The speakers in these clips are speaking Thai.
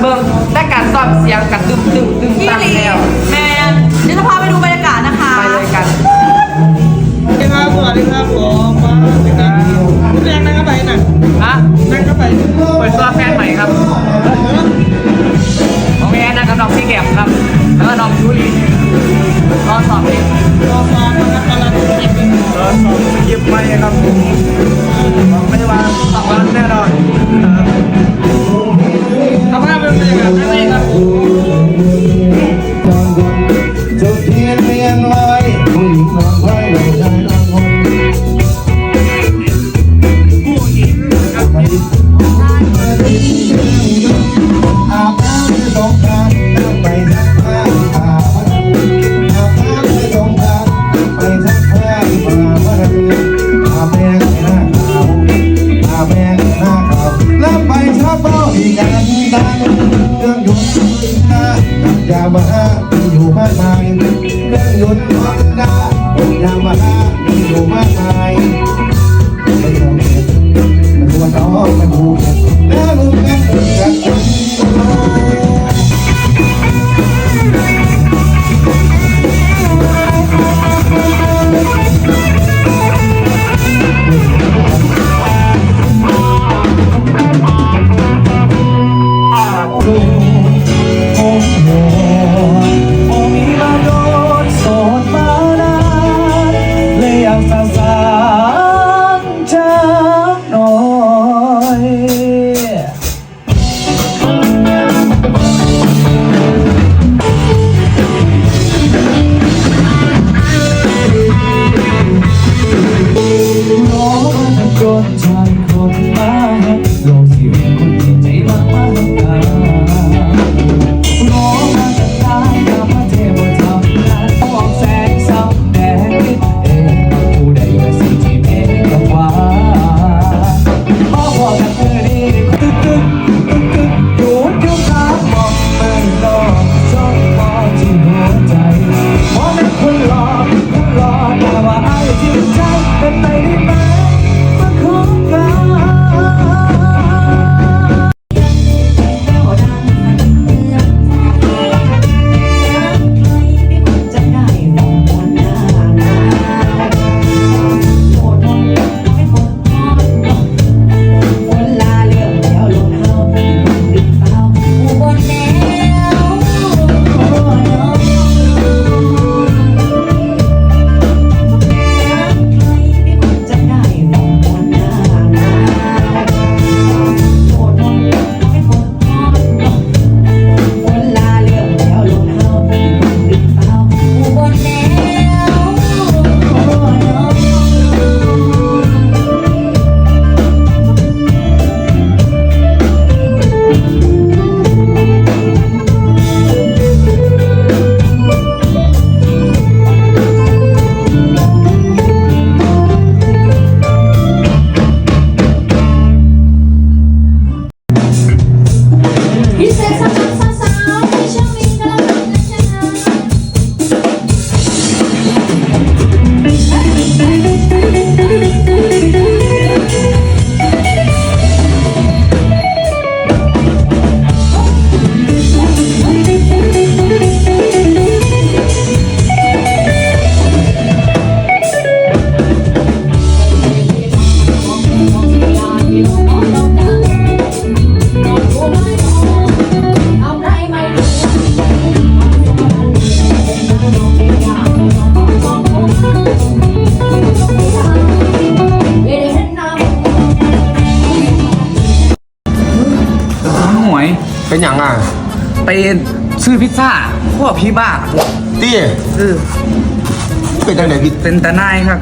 เบิ่งแต่การซ้อมเสียงกันตึมตึมตึมพี่ตั้งลีแล้วแมนเดี๋ยวจะพาไปดูบรรยากาศนะคะไปเลยกันสวัสดีครับสวัสดีครับผมมาถึงแล้วคุณแรงนั่งเข้าไปน่ะฮะนั่งเข้าไปเปิดตัวแฟนใหม่ครับของแอนนะครับน้องพี่แก้มครับแล้วก็น้องชูรีรอสอบเองรอฟัง อย่ามาอยู่มากมา อย่างอะไปซื้อพิซซ่าพวกพี่บ้าตี้เออเป็นจังไหนพี่เป็นตาหนายครับ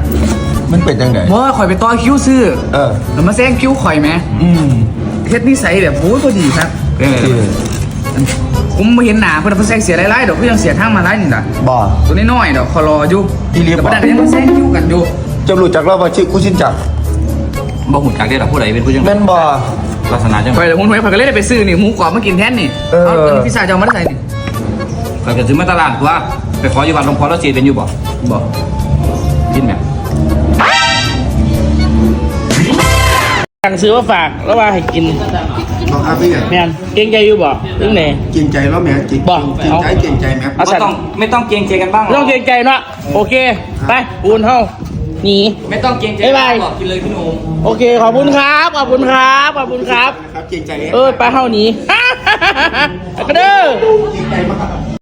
มันเป็นจังไหนเพราะว่าข่อยไปต่อคิวซื้อเออแล้วมาแซงคิวข่อยไหมอืมเฮ็ดนิสัยแบบโอ้ยพอดีครับเป็นไงตี้ผมไม่เห็นหนาเพื่อนเพิ่นแซงเสียไล่ๆดอกเพื่อนเสียทางมาไล่นี่ล่ะบ่ตัวน้อยๆดอกคอรออยู่อีหลีบ่แต่ประเด็นก็ยังมาแซงคิวกันอยู่จะรู้จักเราว่าชื่อกูชินจักรบ่หุ่นจากได้หรอกผู้ใดเป็นผู้จังแม่นบ่ ลักษณะจังข่อยเดี๋ยวผมข่อยก็เลยได้ไปซื้อนี่หมูกรอบมากินแทนนี่เออ เอาเอาพิซซ่าจะเอามาได้ใส่นี่ก็จะถึงมาตลาดตัวไปขออยู่บ้านหลวงพ่อแล้วเจเป็นอยู่บ่บอกกินแม่สั่งซื้อมาฝากแล้วว่าให้กินกบอกครับพี่แมนเก่งใจอยู่บ่เรื่องไหน เก่งใจแล้วแหม่เก่งบอกเก่งใจเก่งใจแหม่ เอาไม่สันต้องไม่ต้องเกรงใจกันบ้างหรไม่ต้องเกรงใจเนาะโอเค ไปปูนเท่า หนี ไม่ต้องเกรงใจบ๊ายบาย บอกกินเลยพี่หนุ่มโอเค ขอบคุณครับ ขอบคุณครับ ขอบคุณครับ นะครับเก่งใจเออไปเท่านี้กระเด้อ เก่งใจมาก